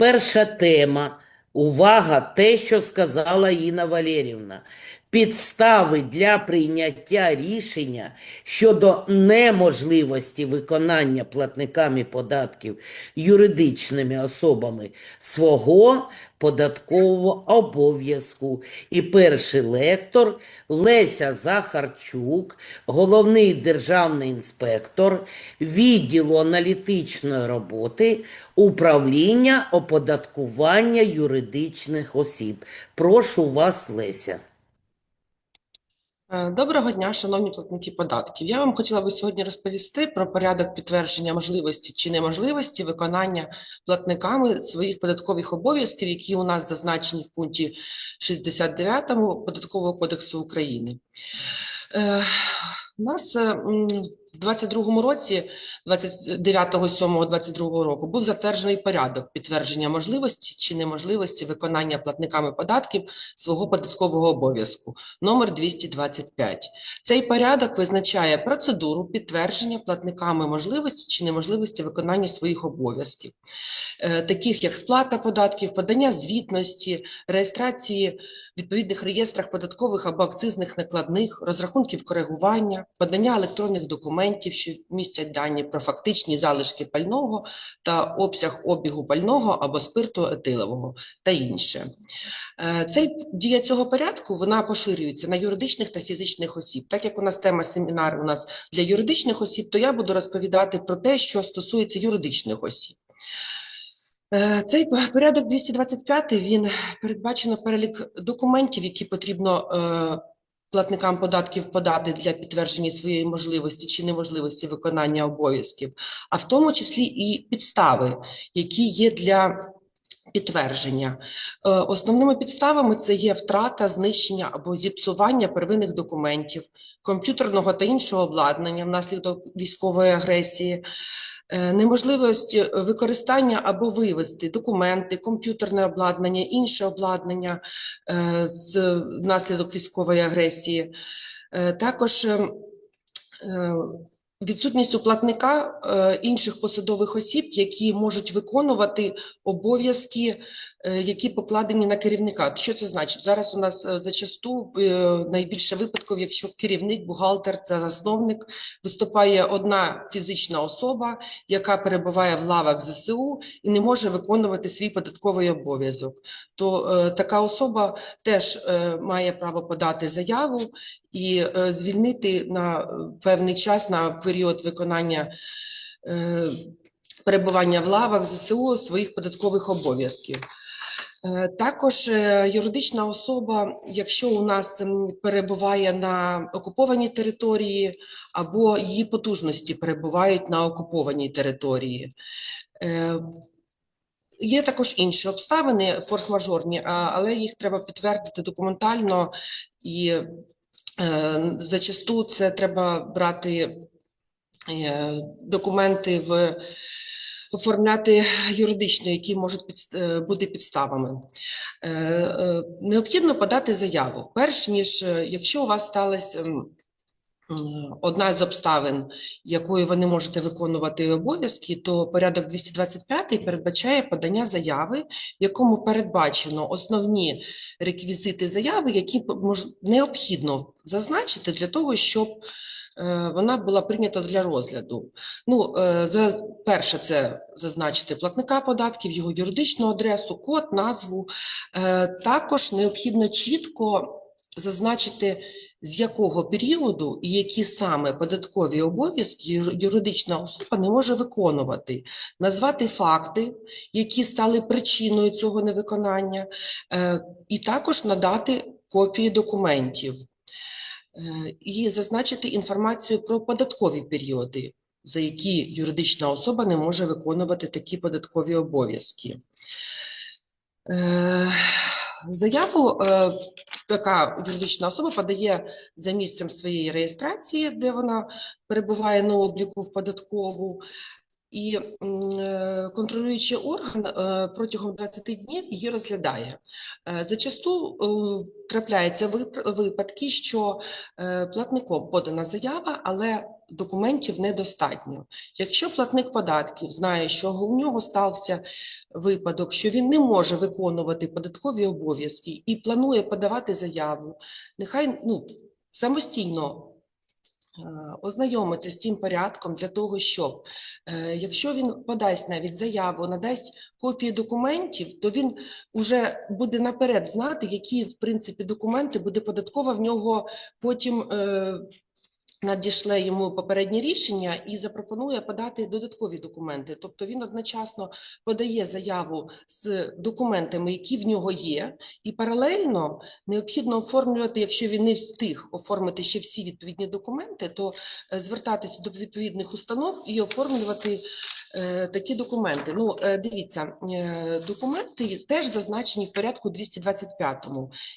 Перша тема. Увага, те, що сказала Інна Валерівна. Підстави для прийняття рішення щодо неможливості виконання платниками податків юридичними особами свого податкового обов'язку. І перший лектор Леся Захарчук, головний державний інспектор відділу аналітичної роботи управління оподаткування юридичних осіб. Прошу вас, Леся. Е, Доброго дня, шановні платники податків. Я вам хотіла би сьогодні розповісти про порядок підтвердження можливості чи неможливості виконання платниками своїх податкових обов'язків, які у нас зазначені в пункті 69 Податкового кодексу України. Е, У нас е, м, в 22 році, 29.07.22 року, був затверджений порядок підтвердження можливості чи неможливості виконання платниками податків свого податкового обов'язку номер 225. Цей порядок визначає процедуру підтвердження платниками можливості чи неможливості виконання своїх обов'язків, е, таких як сплата податків, подання звітності, реєстрації в відповідних реєстрах податкових або акцизних накладних, розрахунків коригування, подання електронних документів, що містять дані про фактичні залишки пального та обсяг обігу пального або спирту етилового та інше. Е, Цей дія цього порядку вона поширюється на юридичних та фізичних осіб. Так як у нас тема семінару у нас для юридичних осіб, то я буду розповідати про те, що стосується юридичних осіб. Е, Цей порядок 225 він передбачено перелік документів, які потрібно е, платникам податків подати для підтвердження своєї можливості чи неможливості виконання обов'язків, а в тому числі і підстави, які є для підтвердження. Е, Основними підставами це є втрата, знищення або зіпсування первинних документів, комп'ютерного та іншого обладнання внаслідок військової агресії, е, неможливість використання або вивести документи, комп'ютерне обладнання, інше обладнання е, з внаслідок військової агресії. Е, Також відсутність у платника інших посадових осіб, які можуть виконувати обов'язки, які покладені на керівника. Що це значить? Зараз у нас е, зачасту е, найбільше випадків, якщо керівник, бухгалтер та засновник виступає одна фізична особа, яка перебуває в лавах ЗСУ і не може виконувати свій податковий обов'язок, то е, така особа теж е, має право подати заяву і е, звільнити на е, певний час на період виконання е, перебування в лавах ЗСУ своїх податкових обов'язків. Е, Також е, юридична особа, якщо у нас перебуває на окупованій території або її потужності перебувають на окупованій території. Е, Є також інші обставини форс-мажорні, але їх треба підтвердити документально і зачасту це треба брати документи в оформляти юридично, які можуть е, бути підставами. Е, е, Необхідно подати заяву, перш ніж якщо у вас сталася м, м, одна з обставин, якою ви не можете виконувати обов'язки, то порядок 225 передбачає подання заяви, в якому передбачено основні реквізити заяви, які необхідно зазначити для того, щоб вона була прийнята для розгляду. Ну, е, перше, це зазначити платника податків, його юридичну адресу, код, назву. Е, Також необхідно чітко зазначити, з якого періоду і які саме податкові обов'язки юридична особа не може виконувати, назвати факти, які стали причиною цього невиконання, е, і також надати копії документів. Е, і зазначити інформацію про податкові періоди, за які юридична особа не може виконувати такі податкові обов'язки. Е, Заяву е, така юридична особа подає за місцем своєї реєстрації, де вона перебуває на обліку в податкову, і е, контролюючий орган е, протягом 20 днів її розглядає. Е, Зачасту трапляються вип- випадки, що платником подана заява, але документів недостатньо. Якщо платник податків знає, що у нього стався випадок, що він не може виконувати податкові обов'язки і планує подавати заяву, нехай ну, самостійно е, ознайомиться з цим порядком для того, щоб е, якщо він подасть навіть заяву, надасть копії документів, то він вже буде наперед знати, які в принципі документи буде податкова в нього потім. Е, Надішле йому попереднє рішення і запропонує подати додаткові документи. Тобто він одночасно подає заяву з документами, які в нього є, і паралельно необхідно оформлювати, якщо він не встиг оформити ще всі відповідні документи, то е, звертатися до відповідних установ і оформлювати е, такі документи. Ну, е, дивіться, документи теж зазначені в порядку 225.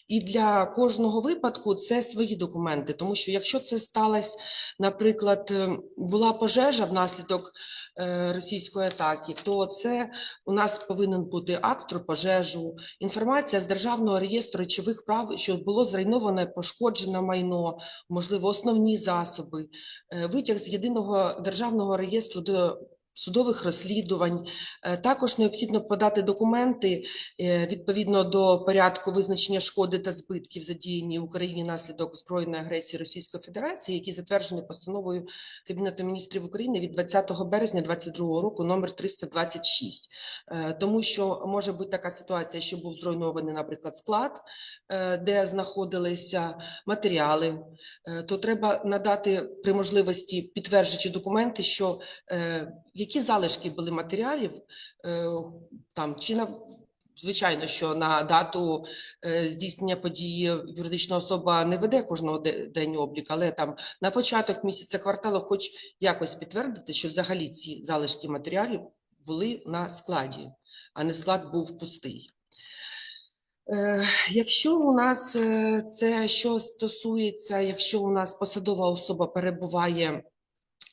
І для кожного випадку це свої документи, тому що якщо це сталося, наприклад, е, була пожежа внаслідок е, російської атаки, то це у нас повинен бути акт про пожежу, інформація з державного реєстру речових прав, що було зруйноване, пошкоджене майно, можливо, основні засоби, е, витяг з єдиного державного реєстру до судових розслідувань. Е, Також необхідно подати документи е, відповідно до порядку визначення шкоди та збитків, задіяні в Україні наслідок збройної агресії Російської Федерації, які затверджені постановою Кабінету міністрів України від 20 березня 2022 року, номер 326. Е, Тому що може бути така ситуація, що був зруйнований, наприклад, склад, де знаходилися матеріали, то треба надати при можливості підтверджуючи документи, що які залишки були матеріалів, е, там чи на звичайно, що на дату е, здійснення події юридична особа не веде кожного день облік, але там на початок місяця кварталу, хоч якось підтвердити, що взагалі ці залишки матеріалів були на складі, а не склад був пустий. Е, Якщо у нас це що стосується, якщо у нас посадова особа перебуває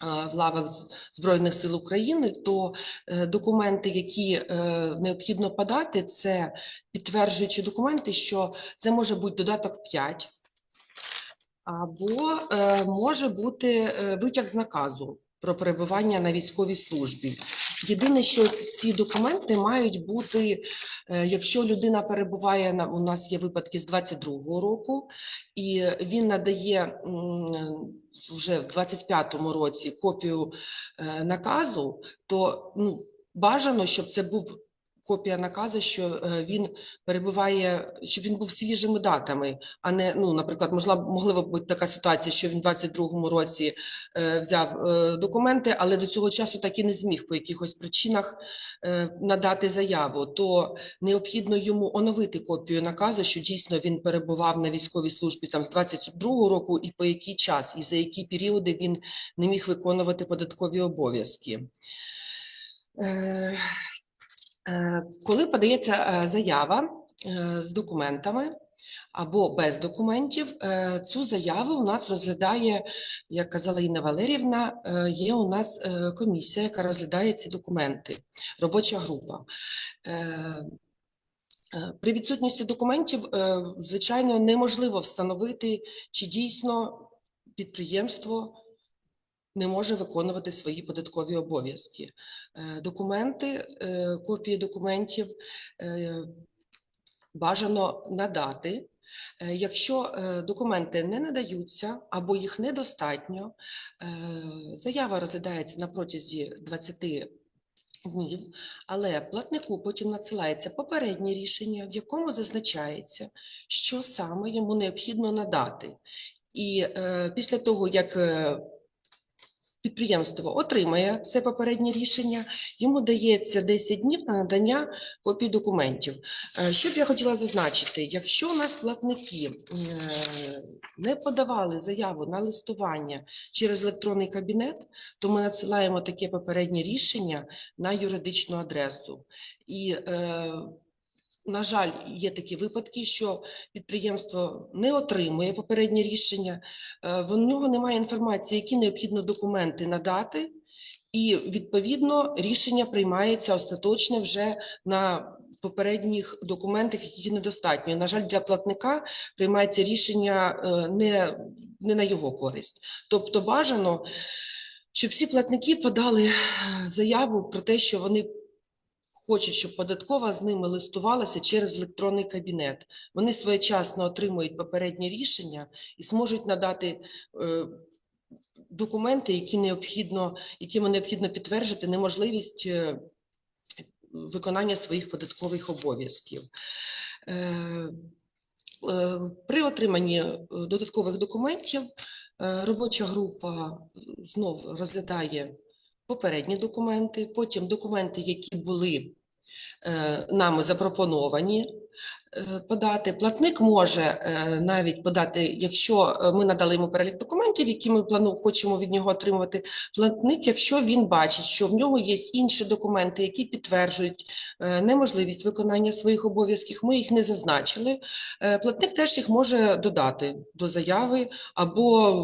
в лавах Збройних сил України, то е, документи, які е, необхідно подати, це підтверджуючі документи, що це може бути додаток 5, або е, може бути е, витяг з наказу про перебування на військовій службі. Єдине, що ці документи мають бути, е, якщо людина перебуває на у нас є випадки з 22-го року, і він надає вже в 25-му році копію е, наказу, то ну, бажано, щоб це був копія наказу, що е, він перебуває, щоб він був свіжими датами, а не, ну, наприклад, можла можливо бути така ситуація, що він в 22-му році е, взяв е, документи, але до цього часу так і не зміг по якихось причинах е, надати заяву, то необхідно йому оновити копію наказу, що дійсно він перебував на військовій службі там з 22-го року і по який час, і за які періоди він не міг виконувати податкові обов'язки. Е, Коли подається е, заява е, з документами або без документів, е, цю заяву у нас розглядає, як казала Інна Валерівна, е, є у нас е, комісія, яка розглядає ці документи, робоча група. Е, е, При відсутності документів, е, звичайно, неможливо встановити, чи дійсно підприємство не може виконувати свої податкові обов'язки. Е, Документи, е, копії документів е, бажано надати. Якщо документи не надаються або їх недостатньо, заява розглядається на протязі 20 днів, але платнику потім надсилається попереднє рішення, в якому зазначається, що саме йому необхідно надати. І е, після того, як підприємство отримає це попереднє рішення, йому дається 10 днів на надання копій документів. Е, Що б я хотіла зазначити, якщо у нас платники е, не подавали заяву на листування через електронний кабінет, то ми надсилаємо таке попереднє рішення на юридичну адресу. І е, на жаль, є такі випадки, що підприємство не отримує попереднє рішення, е, в нього немає інформації, які необхідно документи надати, І відповідно рішення приймається остаточне вже на попередніх документах, які недостатньо. На жаль, для платника приймається рішення е, не, не на його користь. Тобто бажано, щоб всі платники подали заяву про те, що вони хочуть, щоб податкова з ними листувалася через електронний кабінет. Вони своєчасно отримують попереднє рішення і зможуть надати е, документи, які необхідно, якими необхідно підтвердити неможливість е, виконання своїх податкових обов'язків. Е, При отриманні додаткових документів робоча група знов розглядає попередні документи, потім документи, які були нами запропоновані е, подати. Платник може е, навіть подати, якщо е, ми надали йому перелік документів, які ми плану хочемо від нього отримувати. Платник, якщо він бачить, що в нього є інші документи, які підтверджують е, неможливість виконання своїх обов'язків, ми їх не зазначили. е, Платник теж їх може додати до заяви або е,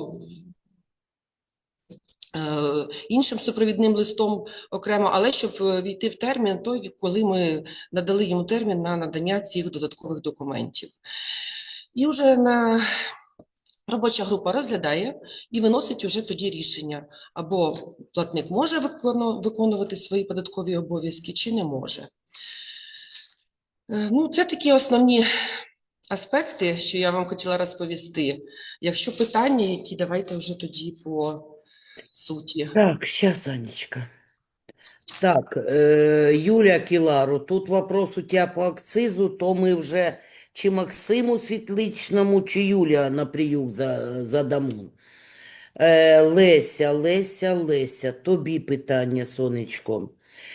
іншим супровідним листом окремо, але щоб е, війти в термін той, коли ми надали йому термін на надання цих додаткових документів. І вже на робоча група розглядає і виносить уже тоді рішення, або платник може виконувати свої податкові обов'язки, чи не може. Е, Ну, це такі основні аспекти, що я вам хотіла розповісти. Якщо питання, які давайте вже тоді по суті. Так, сейчас, Анечка. Так, э, Юля Кілару, тут вопрос у тебя по акцизу, то ми вже чи Максиму Світличному, чи Юля на за, задамо. Е, Леся, Леся, Леся, тобі питання, сонечко.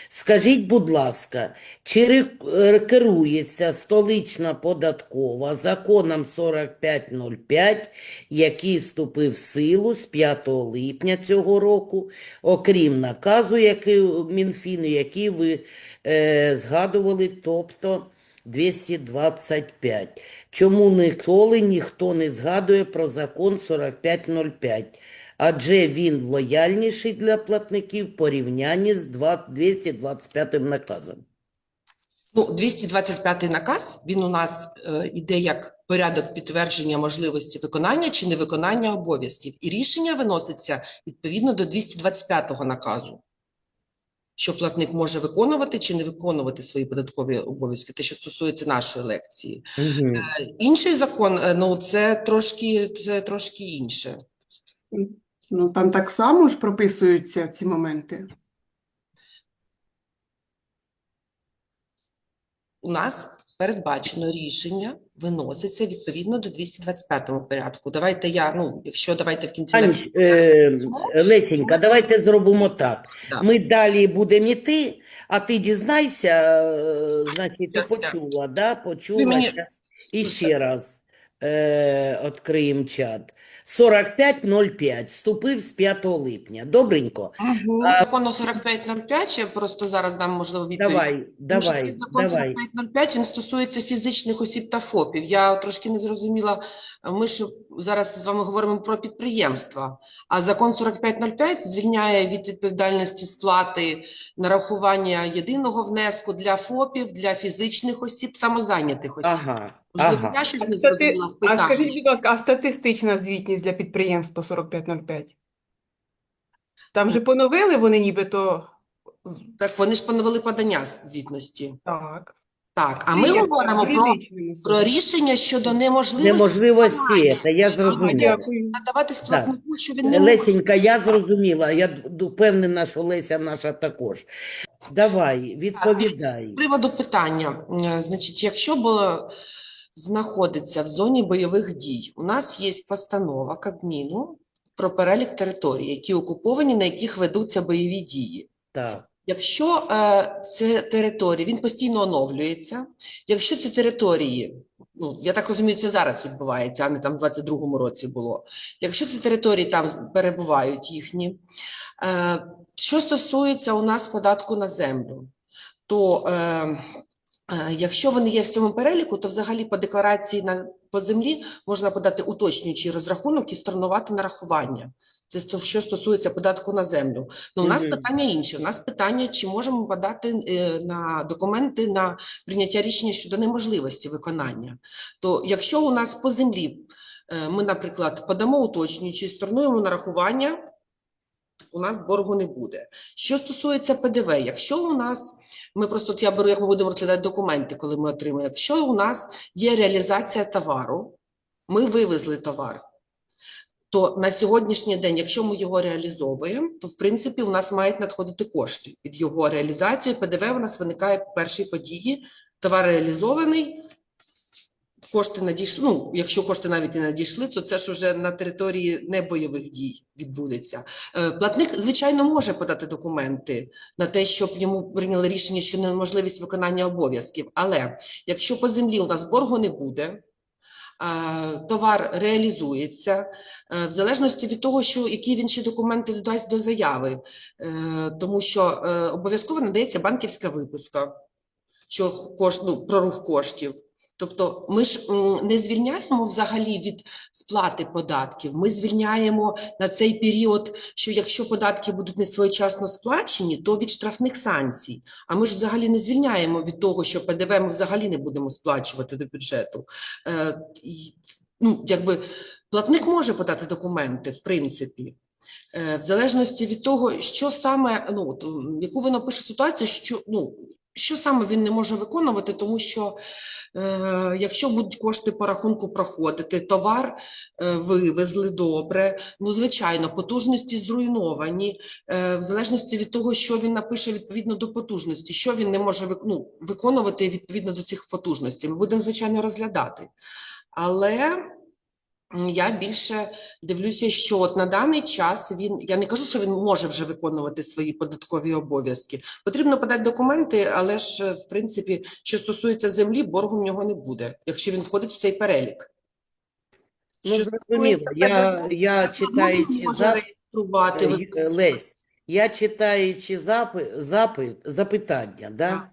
Скажіть, будь ласка, чи е, керується столична податкова законом 4505, який вступив в силу з 5 липня цього року, окрім наказу, який Мінфіну, який ви е, згадували, тобто 225. Чому ніколи ніхто не згадує про закон 4505? Адже він лояльніший для платників в порівнянні з 225 наказом. Ну, 225 наказ, він у нас е, іде як порядок підтвердження можливості виконання чи невиконання обов'язків. І рішення виноситься відповідно до 225 наказу, що платник може виконувати чи не виконувати свої податкові обов'язки, те, що стосується нашої лекції. Угу. Е, Інший закон, е, ну, це трошки, це трошки інше. Ну, там так само ж прописуються ці моменти. У нас передбачено рішення виноситься відповідно до 225 порядку. Давайте я, ну, якщо давайте в кінці Аніч, е, Лесенька, давайте зробимо так. Да. Ми далі будемо йти, а ти дізнайся, е, значить, ти Щас я- почула, да? Почула. Ви мені- щас. І ще раз е, відкриємо чат. 4505 вступив з 5 липня. Добренько. Мгм. Закону 4505, я просто зараз дам, можливо, відповідь. Давай, Тому що давай, закон давай. 4505, він стосується фізичних осіб та ФОПів. Я трошки не зрозуміла, ми ж зараз з вами говоримо про підприємства, а закон 4505 звільняє від відповідальності сплати нарахування єдиного внеску для ФОПів, для фізичних осіб, самозайнятих осіб. Ага, Можливо, ага. я щось А не стати- зрозуміла в А питанні. скажіть, будь ласка, а статистична звітність для підприємств по 4505? Там же поновили вони нібито. Так, вони ж поновили подання звітності. Так. Так, а ми Підприємства говоримо про, юридичними про рішення щодо неможливості Неможливості, це я зрозуміла. Дякую. надавати складнику, що він не може. Лесенька, я зрозуміла. Я д- впевнена, що Леся наша також. Давай, відповідай. З приводу питання, е, значить, якщо б знаходиться в зоні бойових дій, у нас є постанова Кабміну про перелік територій, які окуповані, на яких ведуться бойові дії. Так. Якщо е, це території, він постійно оновлюється. Якщо ці території, ну я так розумію, це зараз відбувається, а не там в 22-му році було. Якщо ці території там перебувають їхні, е, що стосується у нас податку на землю, то е, якщо вони є в цьому переліку, то взагалі по декларації на по землі можна подати уточнюючий розрахунок і сторонувати нарахування. Це що стосується податку на землю. Ну, у нас Мгм. питання інше. У нас питання, чи можемо подати е, на документи на прийняття рішення щодо неможливості виконання. То якщо у нас по землі е, ми, наприклад, подамо уточнюючи, сторонуємо нарахування, у нас боргу не буде. Що стосується ПДВ, якщо у нас, ми просто я беру, як ми будемо розглядати документи, коли ми отримаємо, якщо у нас є реалізація товару, ми вивезли товар, то на сьогоднішній день, якщо ми його реалізовуємо, то в принципі у нас мають надходити кошти від його реалізації. ПДВ у нас виникає по першій події. Товар реалізований, кошти надійшли. Ну, якщо кошти навіть і надійшли, то це ж уже на території небойових дій відбудеться. Е, Платник, звичайно, може подати документи на те, щоб йому прийняли рішення, що неможливість виконання обов'язків. Але якщо по землі у нас боргу не буде, товар реалізується, е, в залежності від того, що які він ще документи додасть до заяви, е, тому що обов'язково надається банківська виписка, що кошт, ну, про рух коштів. Тобто ми ж не звільняємо взагалі від сплати податків. Ми звільняємо на цей період, що якщо податки будуть не своєчасно сплачені, то від штрафних санкцій. А ми ж взагалі не звільняємо від того, що ПДВ ми взагалі не будемо сплачувати до бюджету. Е, ну, якби платник може подати документи, в принципі. Е, В залежності від того, що саме, ну, яку він опише ситуацію, що, ну, що саме він не може виконувати, тому що е, якщо будуть кошти по рахунку проходити, товар е, вивезли добре, ну, звичайно, потужності зруйновані, е, в залежності від того, що він напише відповідно до потужності, що він не може ну, виконувати відповідно до цих потужностей, ми будемо, звичайно, розглядати. Але я більше дивлюся, що от на даний час він, я не кажу, що він може вже виконувати свої податкові обов'язки. Потрібно подати документи, але ж, е, в принципі, що стосується землі, боргу в нього не буде, якщо він входить в цей перелік. Ну, Що зрозуміло. Я, я читаючи він може за... реєструвати, Е. Лесь, я читаючи запи, запит, запитання, да, Так.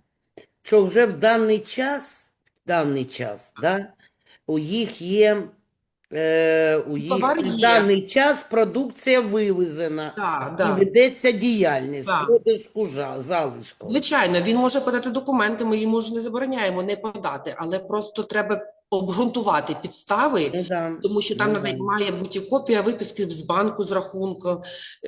що вже в даний час, в даний час, да, у їх є, е, у їх Товар є. даний час продукція вивезена, Так, і так. ведеться діяльність, Так. продаж кужа, залишком. Звичайно, він може подати документи, ми йому ж не забороняємо не подати, але просто треба обґрунтувати підстави, Ну, да. тому що там Ну, нада- да. має бути копія виписки з банку, з рахунку.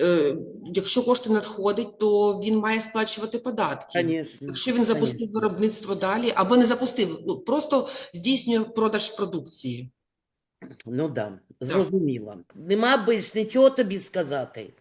Е, Якщо кошти надходять, то він має сплачувати податки. Конечно, Якщо він запустив конечно. виробництво далі, або не запустив, ну просто здійснює продаж продукції. Ну да, зрозуміло. Нема більш нічого тобі сказати.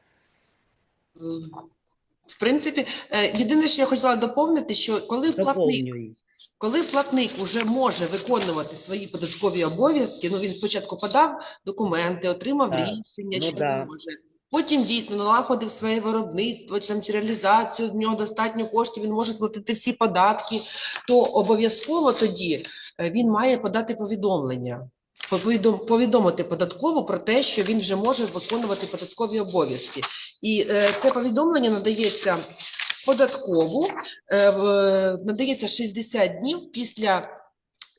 В принципі, е, єдине, що я хотіла доповнити, що коли платник Доповнюй. Коли платник вже може виконувати свої податкові обов'язки, ну він спочатку подав документи, отримав Так, рішення, ну що да. він може. Потім дійсно налагодив своє виробництво там, чи реалізацію, в нього достатньо коштів, він може сплатити всі податки, то обов'язково тоді е, він має подати повідомлення, повідом- повідомити податкову про те, що він вже може виконувати податкові обов'язки. І е, це повідомлення надається податкову е, надається 60 днів після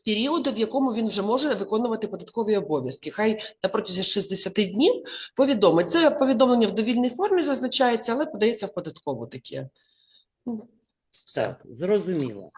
періоду, в якому він вже може виконувати податкові обов'язки. Хай на протязі 60 днів повідомить. Це повідомлення в довільній формі зазначається, але подається в податкову таке. Ну, Все. Зрозуміло.